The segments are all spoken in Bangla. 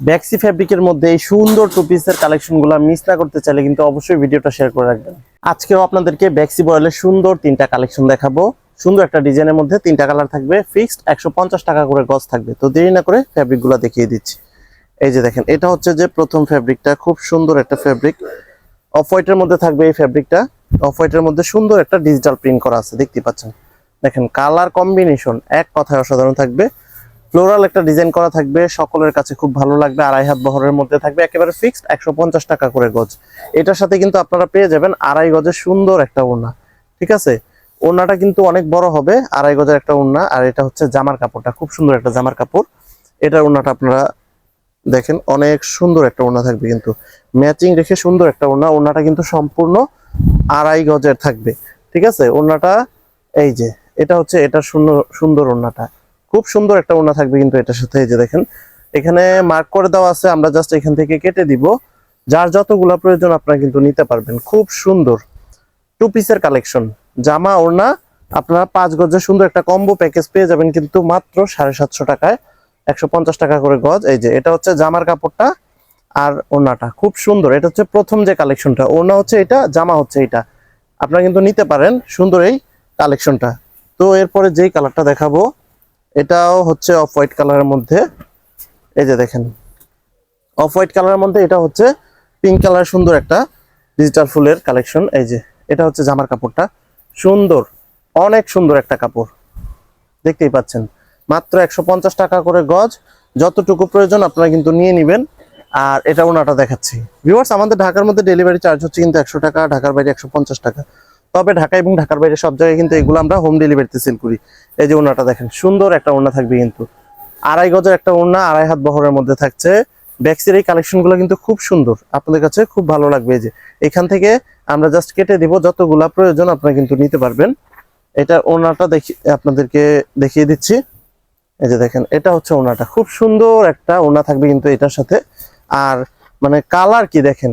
ব্যাক্সি ফ্যাব্রিকের মধ্যে এই সুন্দর টু পিসের কালেকশনগুলো মিস না করতে চাইলে কিন্তু অবশ্যই ভিডিওটা শেয়ার করে রাখবেন। আজকেও আপনাদেরকে ব্যাক্সি বয়েলের সুন্দর তিনটা কালেকশন দেখাবো। সুন্দর একটা ডিজাইনের মধ্যে তিনটা কালার থাকবে ফিক্সড একশো পঞ্চাশ টাকা করে গজ থাকবে। তো দেরি না করে ফ্যাব্রিকগুলো দেখিয়ে দিচ্ছি। এই যে দেখেন, এটা হচ্ছে যে প্রথম ফ্যাব্রিকটা খুব সুন্দর একটা ফ্যাব্রিক অফ হোয়াইটের মধ্যে থাকবে এই ফ্যাব্রিকটা অফ হোয়াইটের মধ্যে সুন্দর একটা ডিজিটাল প্রিন্ট করা আছে, দেখতে পাচ্ছেন। দেখেন কালার কম্বিনেশন এক কথায় অসাধারণ থাকবে। ফ্লোরাল একটা ডিজাইন করা থাকবে, সকলের কাছে খুব ভালো লাগবে, আড়াই হাত বহরের মধ্যে থাকবে, একেবারে ফিক্সড একশো পঞ্চাশ টাকা করে গজ। এটার সাথে কিন্তু আপনারা পেয়ে যাবেন আড়াই গজের সুন্দর একটা ওড়না, ঠিক আছে? ওড়নাটা কিন্তু অনেক বড় হবে, আড়াই গজের একটা ওড়না, আর এটা হচ্ছে জামার কাপড়টা, খুব সুন্দর একটা জামার কাপড়। এটার ওড়নাটা আপনারা দেখেন, অনেক সুন্দর একটা ওড়না থাকবে কিন্তু। ম্যাচিং রেখে সুন্দর একটা ওড়না, ওড়নাটা কিন্তু সম্পূর্ণ আড়াই গজের থাকবে, ঠিক আছে? ওড়নাটা এই যে, এটা হচ্ছে, এটা সুন্দর সুন্দর ওড়নাটা। খুব সুন্দর একটা ওড়না থাকবে কিন্তু এটার সাথে, এই যে দেখেন। এখানে মার্ক করে দেওয়া আছে, আমরা জাস্ট এখান থেকে কেটে দিব। যার যতগুলা প্রয়োজন আপনারা কিন্তু নিতে পারবেন। খুব সুন্দর টু পিসের কালেকশন জামা, ওড়না, আপনারা পাঁচ গজের সুন্দর একটা কম্বো প্যাকেজ পেয়ে যাবেন কিন্তু মাত্র সাড়ে সাতশো টাকায়। একশো পঞ্চাশ টাকা করে গজ। এই যে, এটা হচ্ছে জামার কাপড়টা আর ওড়নাটা। খুব সুন্দর। এটা হচ্ছে প্রথম যে কালেকশনটা ওড়না হচ্ছে এটা, জামা হচ্ছে এটা। আপনারা কিন্তু নিতে পারেন সুন্দর এই কালেকশনটা তো এরপরে যেই কালারটা দেখাবো এটাও হচ্ছে অফ হোয়াইট কালারের মধ্যে। এই যে দেখেন। অফ হোয়াইট কালারের মধ্যে এটা হচ্ছে পিঙ্ক কালার সুন্দর একটা ডিজিটাল ফুলের কালেকশন এই যে, এটা হচ্ছে জামার কাপড়টা। সুন্দর, অনেক সুন্দর একটা কাপড়। দেখতেই পাচ্ছেন। মাত্র একশো পঞ্চাশ টাকা করে গজ। যতটুকু প্রয়োজন আপনারা কিন্তু নিয়ে নেবেন। আর এটা ওনাটা দেখাচ্ছি। ভিউয়ার্স আমাদের ঢাকার মধ্যে ডেলিভারি চার্জ হচ্ছে কিন্তু একশো টাকা, ঢাকার বাইরে একশো পঞ্চাশ টাকা। তবে ঢাকা এবং ঢাকার বাইরে সব জায়গায় কিন্তু এগুলো আমরা হোম ডেলিভারিতে সেল করি। এই যে ওনাটা দেখেন, সুন্দর একটা ওড়না থাকবে কিন্তু। আড়াই গজের একটা ওড়না, আড়াই হাত বহরের মধ্যে থাকছে। ব্যাক্সের এই কালেকশনগুলো কিন্তু খুব সুন্দর। আপনাদের কাছে খুব ভালো লাগবে এই যে। এখান থেকে আমরা জাস্ট কেটে দিব, যতগুলা প্রয়োজন আপনারা কিন্তু নিতে পারবেন। এটা ওনাটা দেখি, আপনাদেরকে দেখিয়ে দিচ্ছি। এই যে দেখেন, এটা হচ্ছে ওনাটা খুব সুন্দর একটা ওনা থাকবে কিন্তু এটার সাথে। আর মানে কালার কি দেখেন?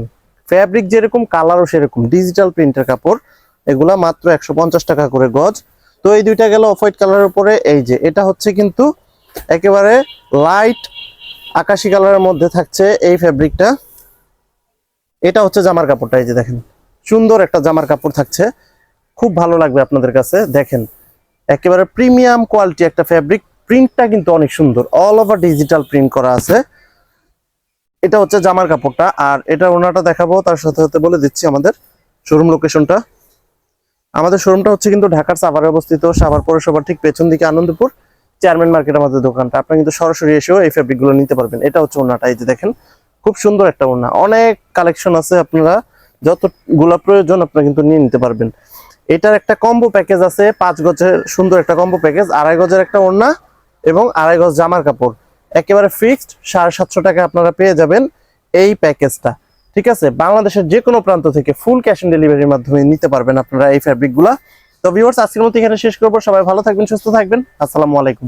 ফ্যাব্রিক যেরকম কালারও সেরকম। ডিজিটাল প্রিন্টের কাপড়। এগুলা মাত্র একশো পঞ্চাশ টাকা করে গজ। তো এই দুইটা গেল অফ হোয়াইট কালারের উপরে। এই যে, এটা হচ্ছে কিন্তু একেবারে লাইট আকাশি কালারের মধ্যে থাকছে এই ফ্যাব্রিকটা এটা হচ্ছে জামার কাপড়টা, এই যে দেখেন। সুন্দর একটা জামার কাপড় থাকছে। খুব ভালো লাগবে আপনাদের কাছে, দেখেন। একেবারে প্রিমিয়াম কোয়ালিটি একটা ফ্যাব্রিক প্রিন্টটা কিন্তু অনেক সুন্দর। অল ওভার ডিজিটাল প্রিন্ট করা আছে। এটা হচ্ছে জামার কাপড়টা। আর এটা ওনাটা দেখাবো, তার সাথে সাথে বলে দিচ্ছি আমাদের শোরুম লোকেশনটা আমাদের শোরুমটা হচ্ছে কিন্তু ঢাকার সাভারে অবস্থিত, সাভার পৌরসভার ঠিক পেছন দিকে আনন্দপুর চেয়ারম্যান মার্কেট আমাদের দোকানটা। আপনারা কিন্তু সরাসরি এসেও এই ফ্যাব্রিকগুলো নিতে পারবেন। এটা হচ্ছে ওনাটা এই যে দেখেন, খুব সুন্দর একটা ওনা অনেক কালেকশন আছে আপনারা, যতগুলা প্রয়োজন আপনারা কিন্তু নিয়ে নিতে পারবেন। এটার একটা কম্বো প্যাকেজ আছে, পাঁচ গজের সুন্দর একটা কম্বো প্যাকেজ আড়াই গজের একটা ওড়না এবং আড়াই গজ জামার কাপড়। একেবারে ফিক্সড সাড়ে সাতশো টাকা আপনারা পেয়ে যাবেন এই প্যাকেজটা ঠিক আছে? বাংলাদেশের যে কোনো প্রান্ত থেকে ফুল ক্যাশ অন ডেলিভারির মাধ্যমে নিতে পারবেন আপনারা এই ফ্যাব্রিকগুলা তো ভিউয়ার্স আজকের মতো এখানে শেষ করব। সবাই ভালো থাকবেন, সুস্থ থাকবেন। আসসালামু আলাইকুম।